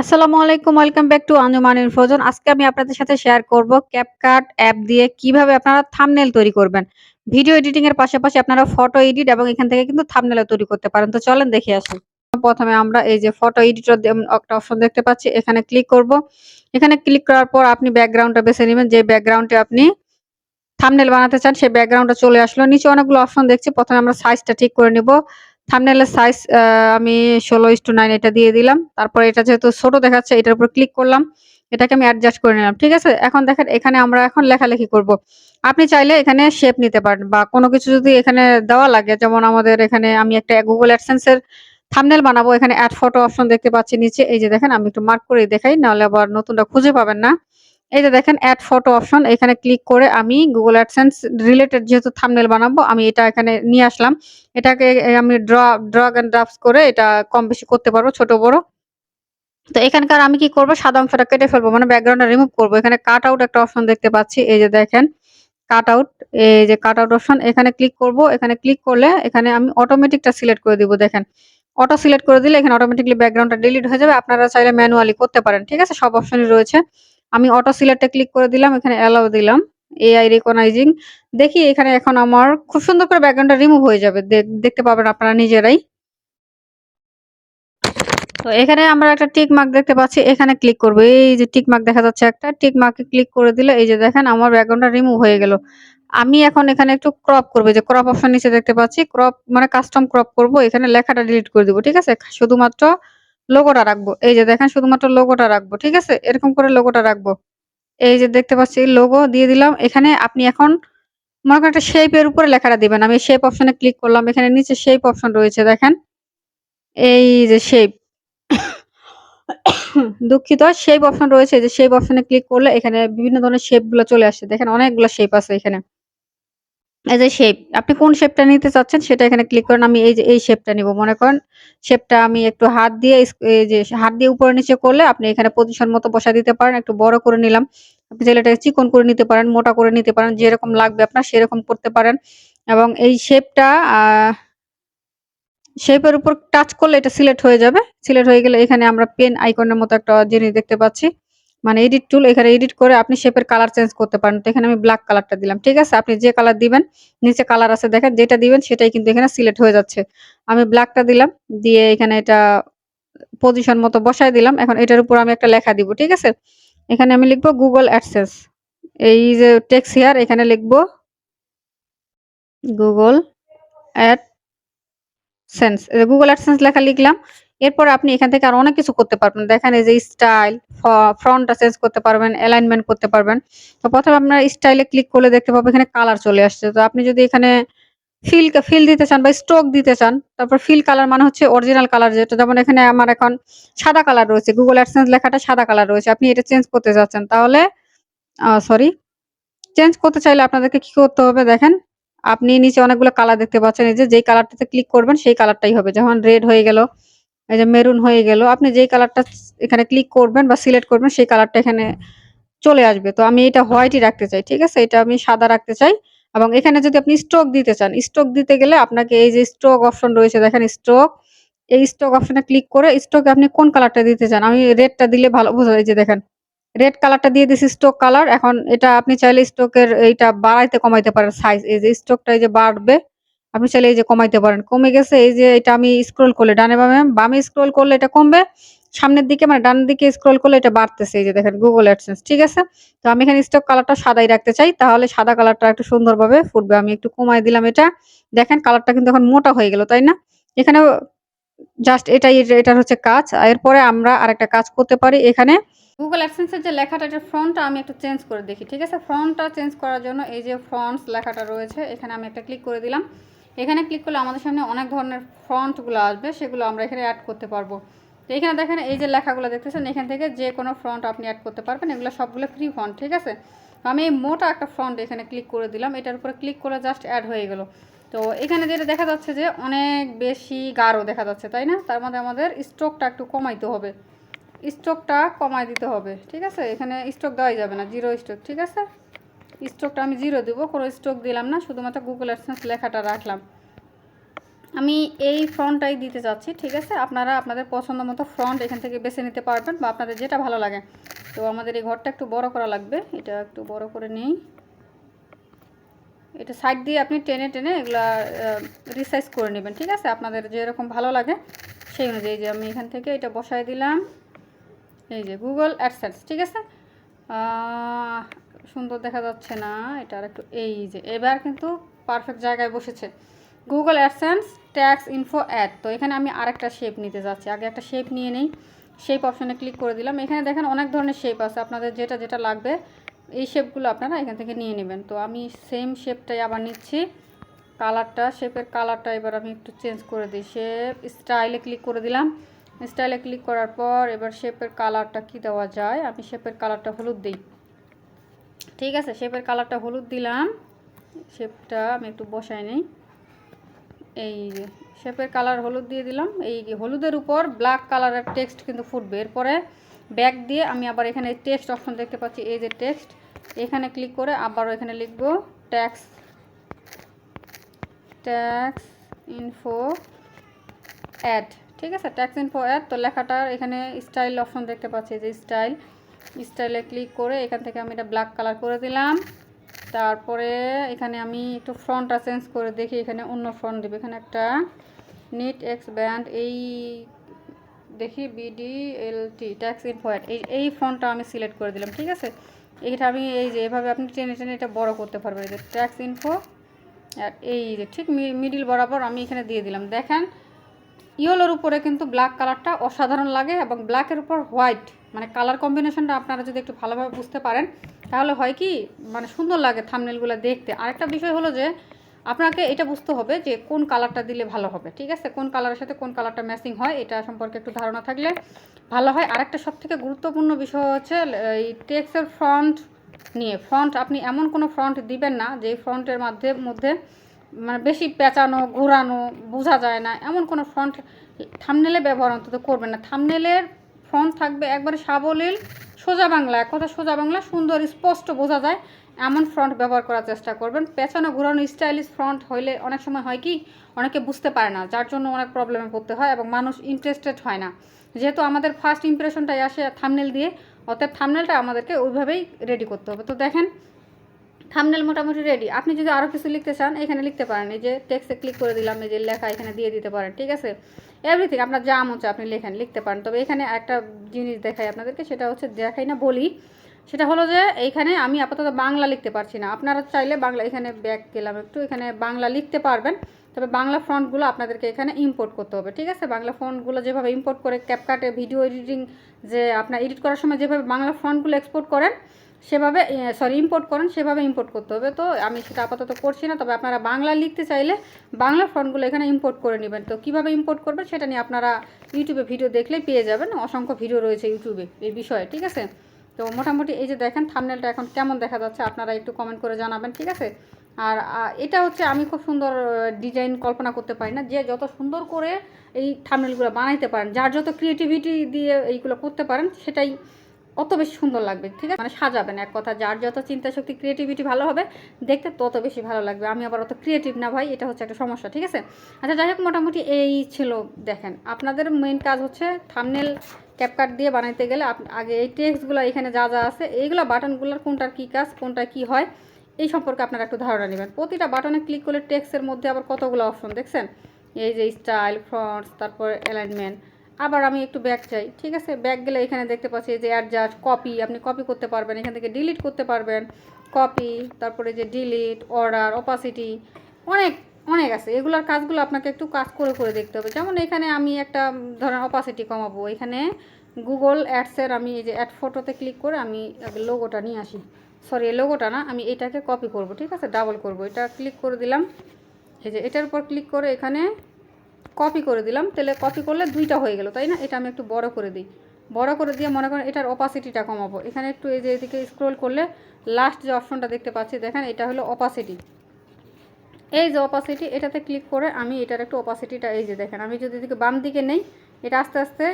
আসসালামু আলাইকুম, welcome back to Anjuman Infozone. আজকে আমি আপনাদের সাথে শেয়ার করব CapCut অ্যাপ দিয়ে কীভাবে আপনারা থামনেল তৈরি করবেন। ভিডিও এডিটিং এর পাশাপাশি আপনারা ফটো এডিট এবং এখান থেকে কিন্তু থাম্বনেইলও তৈরি করতে পারেন। তো চলেন দেখে আসি। প্রথমে আমরা এই যে ফটো এডিটর একটা অপশন দেখতে পাচ্ছি। এখানে ক্লিক করব। এখানে ক্লিক করার পর আপনি ব্যাকগ্রাউন্ডটা বেছে নেবেন যে ব্যাকগ্রাউন্ডে আপনি থামনেল বানাতে চান সেই ব্যাকগ্রাউন্ডটা চলে আসলো। নিচে অনেকগুলো অপশন দেখছি। প্রথমে আমরা সাইজটা ঠিক করে নিব। থাম্বনেইলের সাইজ আমি 16:9 এটা দিয়ে দিলাম। তারপর এটা যেহেতু ছোট দেখাচ্ছে, এটার উপর ক্লিক করলাম। এটাকে আমি অ্যাডজাস্ট করে নিলাম। ঠিক আছে? এখন দেখেন, এখানে আমরা এখন লেখালেখি করব। আপনি চাইলে এখানে শেপ নিতে পারেন বা কোনো কিছু যদি এখানে দেওয়া লাগে, যেমন আমাদের এখানে আমি একটা গুগল এর থাম্বনেইল বানাবো। এখানে অ্যাড ফটো অপশন দেখতে পাচ্ছি নিচে। এই যে দেখেন, আমি একটু মার্ক করেই দেখাই, নাহলে আবার নতুনটা খুঁজে পাবেন না। এই যে দেখেন এড ফটো অপশন এখানে ক্লিক করে আমি গুগল AdSense রিলেটেড যেহেতু থামনেল বানাবো, আমি এটা এখানে নিয়ে আসলাম। এটাকে আমি ড্র ড্রাগ এন্ড ড্রপস করে এটা কম বেশি করতে পারব, ছোট বড়। তো এখানকার আমি কি করব সাদা অংশটা কেটে ফেলব মানে ব্যাকগ্রাউন্ডটা রিমুভ করব। এখানে কাট আউট একটা অপশন দেখতে পাচ্ছি। এই যে দেখেন কাট আউট এই যে কাট আউট অপশন এখানে ক্লিক করব। এখানে ক্লিক করলে এখানে আমি অটোমেটিকটা সিলেক্ট করে দিব, দেখেন। অটো সিলেক্ট করে দিলে এখানে অটোমেটিক্যালি ব্যাকগ্রাউন্ডটা ডিলিট হয়ে যাবে। আপনারা চাইলে ম্যানুয়ালি করতে পারেন। ঠিক আছে? সব অপশনই রয়েছে। আমি অটো সিলেক্টে ক্লিক করে দিলাম। এখানে অ্যালাও দিলাম। এআই রিকগনাইজিং দেখি এখানে এখন আমার খুব সুন্দর করে ব্যাকগ্রাউন্ডটা রিমুভ হয়ে যাবে। দেখ দেখতে পাবেন আপনারা নিজেরাই। তো এখানে আমরা একটা টিক মার্ক দেখতে পাচ্ছি। এখানে ক্লিক করব এই যে টিক মার্ক দেখা যাচ্ছে একটা। টিক মার্কে ক্লিক করে দিলে এই যে দেখেন আমার ব্যাকগ্রাউন্ডটা রিমুভ হয়ে গেল। আমি এখন এখানে একটু ক্রপ করব যে ক্রপ অপশন নিচে দেখতে পাচ্ছি। ক্রপ মানে কাস্টম ক্রপ করব। এখানে লেখাটা ডিলিট করে দিব। ঠিক আছে? শুধুমাত্র লোগোটা রাখব। এই যে দেখেন, শুধুমাত্র লোগোটা রাখব। ঠিক আছে? এরকম করে লোগোটা রাখব। এই যে দেখতে পাচ্ছি লোগো দিয়ে দিলাম। এখানে আপনি এখন মনে করেন একটা শেপ এর উপরে লেখাটা দিবেন। আমি শেপ অপশনে ক্লিক করলাম। এখানে নিচে শেপ অপশন রয়েছে, দেখেন। এই যে শেপ দুঃখিত শেপ অপশন রয়েছে যে শেপ অপশনে ক্লিক করলে এখানে বিভিন্ন ধরনের শেপগুলো চলে আসছে। দেখেন, অনেকগুলো শেপ আছে এখানে। এই যে শেপ আপনি কোন শেপটা নিতে চাচ্ছেন সেটা এখানে ক্লিক করেন। আমি এই যে এই শেপটা নিব। মনে করেন শেপটা আমি একটু হাত দিয়ে এই যে হাত দিয়ে উপরে নিচে করলে আপনি এখানে পজিশন মতো বসায় দিতে পারেন। একটু বড় করে নিলাম। আপনি চাইলে এটাকে চিকন করে নিতে পারেন, মোটা করে নিতে পারেন। যেরকম লাগবে আপনার সেরকম করতে পারেন। এবং এই শেপটা শেপের উপর টাচ করলে এটা সিলেক্ট হয়ে যাবে। সিলেক্ট হয়ে গেলে এখানে আমরা পেন আইকনের মতো একটা জিনিস দেখতে পাচ্ছি। মানে এডিট টুল এখানে এডিট করে আপনি শেপের কালার চেঞ্জ করতে পারেন। তো এখানে আমি ব্লাক কালারটা দিলাম। ঠিক আছে? আপনি যে কালার দিবেন, নিচে কালার আছে দেখেন, যেটা দিবেন সেটাই কিন্তু এখানে সিলেক্ট হয়ে যাচ্ছে। আমি ব্লাকটা দিলাম। দিয়ে এখানে এটা পজিশন মতো বসায় দিলাম। এখন এটার উপর আমি একটা লেখা দিব। ঠিক আছে? এখানে আমি লিখব Google AdSense এই যে টেক্স হেয়ার এখানে লিখব Google AdSense Google AdSense লেখা লিখলাম। এরপর আপনি এখান থেকে আরও অনেক কিছু করতে পারবেন। দেখেন এই যে স্টাইল, ফ ফন্টটা চেঞ্জ করতে পারবেন, অ্যালাইনমেন্ট করতে পারবেন। তো প্রথমে আপনার স্টাইলে ক্লিক করলে দেখতে পাবেন এখানে কালার চলে আসছে। তো আপনি যদি এখানে ফিল ফিল দিতে চান বা স্ট্রোক দিতে চান, তারপর ফিল কালার মানে হচ্ছে অরিজিনাল কালার যেটা যেমন এখানে আমার এখন সাদা কালার রয়েছে। গুগল AdSense লেখাটা সাদা কালার রয়েছে। আপনি এটা চেঞ্জ করতে চাচ্ছেন তাহলে সরি চেঞ্জ করতে চাইলে আপনাদেরকে কি করতে হবে দেখেন। আপনি নিচে অনেকগুলো কালার দেখতে পাচ্ছেন। এই যে যেই কালারটাতে ক্লিক করবেন সেই কালারটাই হবে। যেমন রেড হয়ে গেল, এই যে মেরুন হয়ে গেল। আপনি যেই কালারটা এখানে ক্লিক করবেন বা সিলেক্ট করবেন সেই কালারটা এখানে চলে আসবে। তো আমি এটা হোয়াইটই রাখতে চাই। ঠিক আছে? এটা আমি সাদা রাখতে চাই। এবং এখানে যদি আপনি স্ট্রোক দিতে চান, স্ট্রোক দিতে গেলে আপনাকে এই যে স্ট্রোক অপশন রয়েছে দেখেন স্ট্রোক। এই স্ট্রোক অপশনে ক্লিক করে স্ট্রোকে আপনি কোন কালারটা দিতে চান। আমি রেডটা দিলে ভালো বোঝা যায় যে দেখেন। রেড কালারটা দিয়ে দিছি স্ট্রোক কালার। এখন এটা আপনি চাইলে স্ট্রোকের এইটা বাড়াইতে কমাইতে পারেন সাইজ। এই যে স্ট্রোকটা এই যে বাড়বে। আপনি চাইলে এই যে কমাইতে পারেন। কমে গেছে এই যে এটা আমি স্ক্রল করলে ডানে বামে, বামে স্ক্রল করলে এটা কমবে। সামনের দিকে মানে ডান দিকে স্ক্রল করলে এটা বাড়তেছে। এই যে দেখেন গুগল অ্যাডসেন্স ঠিক আছে? তো আমি এখানে স্টক কালারটা সাদাই রাখতে চাই। তাহলে সাদা কালারটা একটু সুন্দরভাবে ফুটবে। আমি একটু কমায় দিলাম এটা। দেখেন কালারটা কিন্তু এখন মোটা হয়ে গেল, তাই না? এখানেও জাস্ট এটাই এটার হচ্ছে কাজ। এরপরে আমরা আরেকটা কাজ করতে পারি এখানে গুগল এর যে লেখাটা এটার ফ্রন্টটা আমি একটু চেঞ্জ করে দেখি। ঠিক আছে? ফ্রন্টটা চেঞ্জ করার জন্য এই যে ফ্রন্টস লেখাটা রয়েছে এখানে আমি একটা ক্লিক করে দিলাম। এখানে ক্লিক করলে আমাদের সামনে অনেক ধরনের ফ্রন্টগুলো আসবে, সেগুলো আমরা এখানে অ্যাড করতে পারব। তো এখানে দেখেন এই যে লেখাগুলো দেখতেছেন, এখান থেকে যে কোনো ফ্রন্ট আপনি অ্যাড করতে পারবেন। এগুলো সবগুলো ফ্রি ফ্রন্ট ঠিক আছে? আমি এই মোটা একটা ফ্রন্ট এখানে ক্লিক করে দিলাম। এটার উপরে ক্লিক করে জাস্ট অ্যাড হয়ে গেল। তো এখানে যেটা দেখা যাচ্ছে যে অনেক বেশি গাঢ় দেখা যাচ্ছে, তাই না? তার মধ্যে আমাদের স্ট্রোকটা একটু কমাইতে হবে। স্ট্রোকটা কমায় দিতে হবে। ঠিক আছে? এখানে স্ট্রোক দেওয়াই যাবে না। জিরো স্ট্রোক ঠিক আছে? স্ট্রোকটা আমি জিরো দেবো, কোনো স্ট্রোক দিলাম না। শুধুমাত্র গুগল অ্যাডসেন্স লেখাটা রাখলাম। আমি এই ফ্রন্টটাই দিতে যাচ্ছি, ঠিক আছে? আপনারা আপনাদের পছন্দ মতো ফ্রন্ট এখান থেকে বেছে নিতে পারবেন বা আপনাদের যেটা ভালো লাগে। তো আমাদের এই ঘরটা একটু বড় করা লাগবে, এটা একটু বড় করে নিই। এটা সাইড দিয়ে আপনি টেনে টেনে এগুলা রিসাইজ করে নেবেন, ঠিক আছে? আপনাদের যেরকম ভালো লাগে সেই অনুযায়ী যে আমি এখান থেকে এটা বসায় দিলাম। এই যে গুগল অ্যাডসেন্স ঠিক আছে? সুন্দর দেখা যাচ্ছে না, এটা আর একটু এই যে, এবার কিন্তু পারফেক্ট জায়গায় বসেছে। Google AdSense tax info add তো এখানে আমি আরেকটা শেপ নিতে যাচ্ছি। আগে একটা শেপ নিয়ে নেই শেপ অপশানে ক্লিক করে দিলাম। এখানে দেখেন অনেক ধরনের শেপ আছে, আপনাদের যেটা যেটা লাগবে, এই শেপগুলো আপনারা এখান থেকে নিয়ে নেবেন। তো আমি সেম শেপটাই আবার নিচ্ছি কালারটা শেপের কালারটা এবার আমি একটু চেঞ্জ করে দিই। শেপ স্টাইলে ক্লিক করে দিলাম। স্টাইলে ক্লিক করার পর এবার শেপের কালারটা কি দেওয়া যায়? আমি শেপের কালারটা হলুদ দিই। ঠিক আছে শেপের কালারটা হলুদ দিলাম। শেপটা আমি একটু বসাই নিই। এই শেপের কালার হলুদ দিয়ে দিলাম। এই হলুদের উপর ব্ল্যাক কালারের টেক্সট কিন্তু ফুটবে। এরপরে ব্যাক দিয়ে আমি আবার এখানে টেক্সট অপশন দেখতে পাচ্ছি, এই যে টেক্সট এখানে ক্লিক করে আবারও এখানে লিখব ট্যাক্স ট্যাক্স ইনফো অ্যাড ঠিক আছে ট্যাক্স ইনফো অ্যাড তো লেখাটার এখানে স্টাইল অপশন দেখতে পাচ্ছি যে স্টাইল স্টাইলে ক্লিক করে এখান থেকে আমি এটা ব্ল্যাক কালার করে দিলাম। তারপরে এখানে আমি একটু ফ্রন্টটা চেঞ্জ করে দেখি, এখানে অন্য ফ্রন্ট দেবে। এখানে একটা নিট এক্স ব্যান্ড এই দেখি BD L T tax info add এই এই ফ্রন্টটা আমি সিলেক্ট করে দিলাম, ঠিক আছে? এইটা আমি, এই যে এভাবে আপনি টেনে টেনে এটা বড় করতে পারবেন, এই যে ট্যাক্স ইনফো আর এই যে ঠিক মিডিল বরাবর আমি এখানে দিয়ে দিলাম। দেখেন ইয়েলোর উপরে কিন্তু ব্ল্যাক কালারটা অসাধারণ লাগে এবং ব্ল্যাকের উপর হোয়াইট মানে কালার কম্বিনেশনটা আপনারা যদি একটু ভালোভাবে বুঝতে পারেন, তাহলে হয় কি মানে সুন্দর লাগে থামনেলগুলো দেখতে। আরেকটা বিষয় হলো যে, আপনাকে এটা বুঝতে হবে যে কোন কালারটা দিলে ভালো হবে, ঠিক আছে? কোন কালারের সাথে কোন কালারটা ম্যাচিং হয়, এটা সম্পর্কে একটু ধারণা থাকলে ভালো হয়। আরেকটা সব থেকে গুরুত্বপূর্ণ বিষয় হচ্ছে, এই টেক্সের ফ্রন্ট নিয়ে। ফ্রন্ট আপনি এমন কোনো ফ্রন্ট দিবেন না যে ফ্রন্টের মধ্যে মধ্যে মানে বেশি পেঁচানো, ঘোরানো বোঝা যায় না। এমন কোনো ফ্রন্ট থামনেলে ব্যবহার অন্তত করবেন না। থামনেলের ফ্রন্ট থাকবে একবারে সাবলীল, সোজা বাংলা। এক কথা সোজা বাংলা, সুন্দর, স্পষ্ট বোঝা যায়। এমন ফ্রন্ট ব্যবহার করার চেষ্টা করবেন। পেছনে ঘোরানো স্টাইলিশ ফ্রন্ট হইলে অনেক সময় হয় কি, অনেকে বুঝতে পারে না, যার জন্য অনেক প্রবলেমে পড়তে হয় এবং মানুষ ইন্টারেস্টেড হয় না। যেহেতু আমাদের ফার্স্ট ইমপ্রেশনটাই আসে থামনেল দিয়ে, অতএব থামনেলটা আমাদেরকে ওইভাবেই রেডি করতে হবে। তো দেখেন থামনেল মোটামুটি রেডি আপনি যদি আরও কিছু লিখতে চান, এখানে লিখতে পারেন। এই যে টেক্সটে ক্লিক করে দিলাম, এই যে লেখা এখানে দিয়ে দিতে পারেন, ঠিক আছে? এভরিথিং আপনার যা মন আপনি লেখেন, লিখতে পারেন। তবে এখানে একটা জিনিস দেখাই আপনাদেরকে, সেটা হচ্ছে দেখাই না, বলি। সেটা হলো যে এইখানে আমি আপাতত বাংলা লিখতে পারছি না। আপনারা চাইলে বাংলা, এখানে ব্যাক গেলাম একটু, এখানে বাংলা লিখতে পারবেন। তবে বাংলা ফন্টগুলো আপনাদেরকে এখানে ইম্পোর্ট করতে হবে, ঠিক আছে? বাংলা ফন্টগুলো যেভাবে ইম্পোর্ট করে ক্যাপকাটে ভিডিও এডিটিং যে আপনার এডিট করার সময় যেভাবে বাংলা ফন্টগুলো এক্সপোর্ট করেন সেভাবে সরি ইম্পোর্ট করেন, সেভাবে ইম্পোর্ট করতে হবে। তো আমি সেটা আপাতত করছি না, তবে আপনারা বাংলা লিখতে চাইলে বাংলা ফন্টগুলো এখানে ইম্পোর্ট করে নেবেন। তো কীভাবে ইম্পোর্ট করবেন সেটা নিয়ে আপনারা ইউটিউবে ভিডিও দেখলেই পেয়ে যাবেন। অসংখ্য ভিডিও রয়েছে ইউটিউবে এই বিষয়ে, ঠিক আছে? তো মোটামুটি এই যে দেখেন থামনেলটা এখন কেমন দেখা যাচ্ছে, আপনারা একটু কমেন্ট করে জানাবেন, ঠিক আছে? আর এটা হচ্ছে আমি খুব সুন্দর ডিজাইন কল্পনা করতে পারি না, যে যত সুন্দর করে এই থামনেলগুলো বানাইতে পারেন, যার যত ক্রিয়েটিভিটি দিয়ে এইগুলো করতে পারেন, সেটাই অত বেশি সুন্দর লাগবে, ঠিক আছে? মানে সাজাবেন এক কথা, যার যত চিন্তা শক্তি ক্রিয়েটিভিটি ভালো হবে, দেখতে তত বেশি ভালো লাগবে। আমি আবার অত ক্রিয়েটিভ না ভাই, এটা হচ্ছে একটা সমস্যা, ঠিক আছে? আচ্ছা যাই হোক, মোটামুটি এই ছিল, দেখেন। আপনাদের মেইন কাজ হচ্ছে থামনেল ক্যাপকাট দিয়ে বানাইতে গেলে আগে এই টেক্সটগুলো এখানে যা যা আছে, এইগুলো বাটনগুলোর কোনটার কী কাজ, কোনটা কী হয়, এই সম্পর্কে আপনারা একটু ধারণা নেবেন। প্রতিটা বাটনে ক্লিক করলে টেক্সের মধ্যে আবার কতগুলো অপশন দেখছেন? এই যে স্টাইল ফ্রন্টস তারপর অ্যালাইনমেন্ট আবার আমি একটু ব্যাক চাই ঠিক আছে? ব্যাক গেলে এখানে দেখতে পাচ্ছি যে অ্যাডজাস্ট কপি আপনি কপি করতে পারবেন। এখান থেকে ডিলিট করতে পারবেন। কপি তারপরে যে ডিলিট অর্ডার অপাসিটি অনেক অনেক আছে। এগুলোর কাজগুলো আপনাকে একটু কাজ করে করে দেখতে হবে। যেমন এখানে আমি একটা, ধরেন অপাসিটি কমাবো। এখানে গুগল অ্যাডসের আমি এই যে অ্যাড ফটোতে ক্লিক করে আমি লোগোটা নিয়ে আসি। সরি এই লোগোটা না, আমি এটাকে কপি করব, ঠিক আছে? ডাবল করব। এটা ক্লিক করে দিলাম। এই যে এটার উপর ক্লিক করে এখানে কপি করে দিলাম, তাহলে কপি করলে দুইটা হয়ে গেল, তাই না? এটা আমি একটু বড় করে দিই। বড় করে দিয়ে মনে করেন এটার অপাসিটিটা কমাবো। এখানে একটু এই যে এদিকে স্ক্রোল করলে লাস্ট যে অপশনটা দেখতে পাচ্ছি, দেখেন এটা হলো অপাসিটি এই যে অপাসিটি এটাতে ক্লিক করে আমি এটার একটু অপাসিটিটা এই যে দেখেন, আমি যদি এদিকে বাম দিকে নেই, এটা আস্তে আস্তে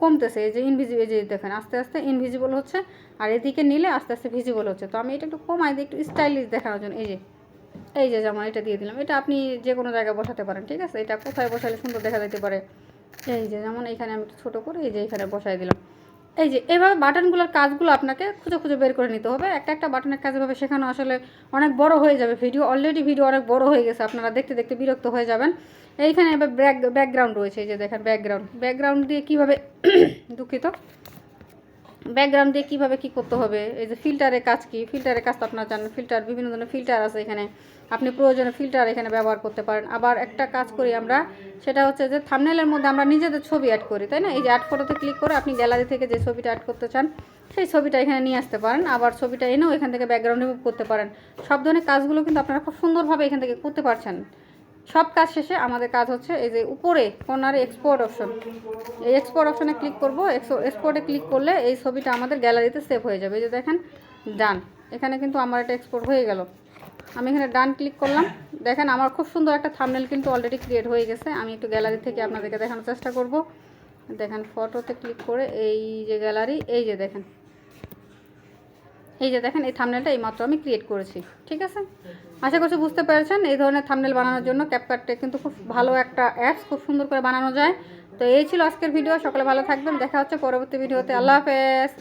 কমতেছে, এই যে ইনভিজিবল এই যে দেখেন, আস্তে আস্তে ইনভিজিবল হচ্ছে, আর এদিকে নিলে আস্তে আস্তে ভিজিবল হচ্ছে। তো আমি এটা একটু কমাই দিই, একটু স্টাইলিশ দেখানোর জন্য, এই যে। এই যে যেমন এটা দিয়ে দিলাম। এটা আপনি যে কোনো জায়গায় বসাতে পারেন, ঠিক আছে? এটা কোথায় বসালে সুন্দর দেখা যেতে পারে? এই যে, যেমন এখানে আমি একটু ছোটো করে এই যে এখানে বসাই দিলাম। এই যে, এভাবে বাটনগুলোর কাজগুলো আপনাকে খুঁজে খুঁজে বের করে নিতে হবে। একটা একটা বাটনের কাজ এভাবে শেখানো আসলে অনেক বড় হয়ে যাবে। ভিডিও অলরেডি ভিডিও অনেক বড় হয়ে গেছে। আপনারা দেখতে দেখতে বিরক্ত হয়ে যাবেন। এইখানে এবার ব্যাক, ব্যাকগ্রাউন্ড রয়েছে। এই যে দেখেন, ব্যাকগ্রাউন্ড। ব্যাকগ্রাউন্ড দিয়ে কীভাবে দুঃখিত? ব্যাকগ্রাউন্ড দিয়ে কীভাবে কী করতে হবে? এই যে ফিল্টারের কাজ কি? ফিল্টারের কাজ তো আপনারা জানেন ফিল্টার বিভিন্ন ধরনের ফিল্টার আছে এখানে। আপনি প্রয়োজনে ফিল্টার এখানে ব্যবহার করতে পারেন। আবার একটা কাজ করি আমরা, সেটা হচ্ছে যে থামনেলের মধ্যে আমরা নিজেদের ছবি অ্যাড করি, তাই না? এই যে অ্যাড ফটোতে ক্লিক করে আপনি গ্যালারি থেকে যে ছবিটা অ্যাড করতে চান, সেই ছবিটা এখানে নিয়ে আসতে পারেন। আবার ছবিটা এনেও এখান থেকে ব্যাকগ্রাউন্ড রিমুভ করতে পারেন। সব ধরনের কাজগুলো কিন্তু আপনারা খুব সুন্দরভাবে এখান থেকে করতে পারছেন। সব কাজ শেষে আমাদের কাজ হচ্ছে এই যে উপরে কর্নারে এক্সপোর্ট অপশন এই এক্সপোর্ট অপশনে ক্লিক করব। এক্সপোর্টে ক্লিক করলে এই ছবিটা আমাদের গ্যালারিতে সেভ হয়ে যাবে। এই যে দেখেন ডান এখানে কিন্তু আমার এটা এক্সপোর্ট হয়ে গেল। আমি এখানে ডান ক্লিক করলাম। দেখেন, আমার খুব সুন্দর একটা থামনেল কিন্তু অলরেডি ক্রিয়েট হয়ে গেছে। আমি একটু গ্যালারি থেকে আপনাদেরকে দেখানোর চেষ্টা করব। দেখেন ফটোতে ক্লিক করে এই যে গ্যালারি এই যে দেখেন। এই যে দেখেন, এই থামনেলটা এইমাত্র আমি ক্রিয়েট করেছি, ঠিক আছে? আশা করছি বুঝতে পেরেছেন, এই ধরনের থামনেল বানানোর জন্য ক্যাপকার্টটা কিন্তু খুব ভালো একটা অ্যাপস খুব সুন্দর করে বানানো যায়। তো এই ছিল আজকের ভিডিও সকালে ভালো থাকবেন, দেখা হচ্ছে পরবর্তী ভিডিওতে আল্লাহ হাফেজ।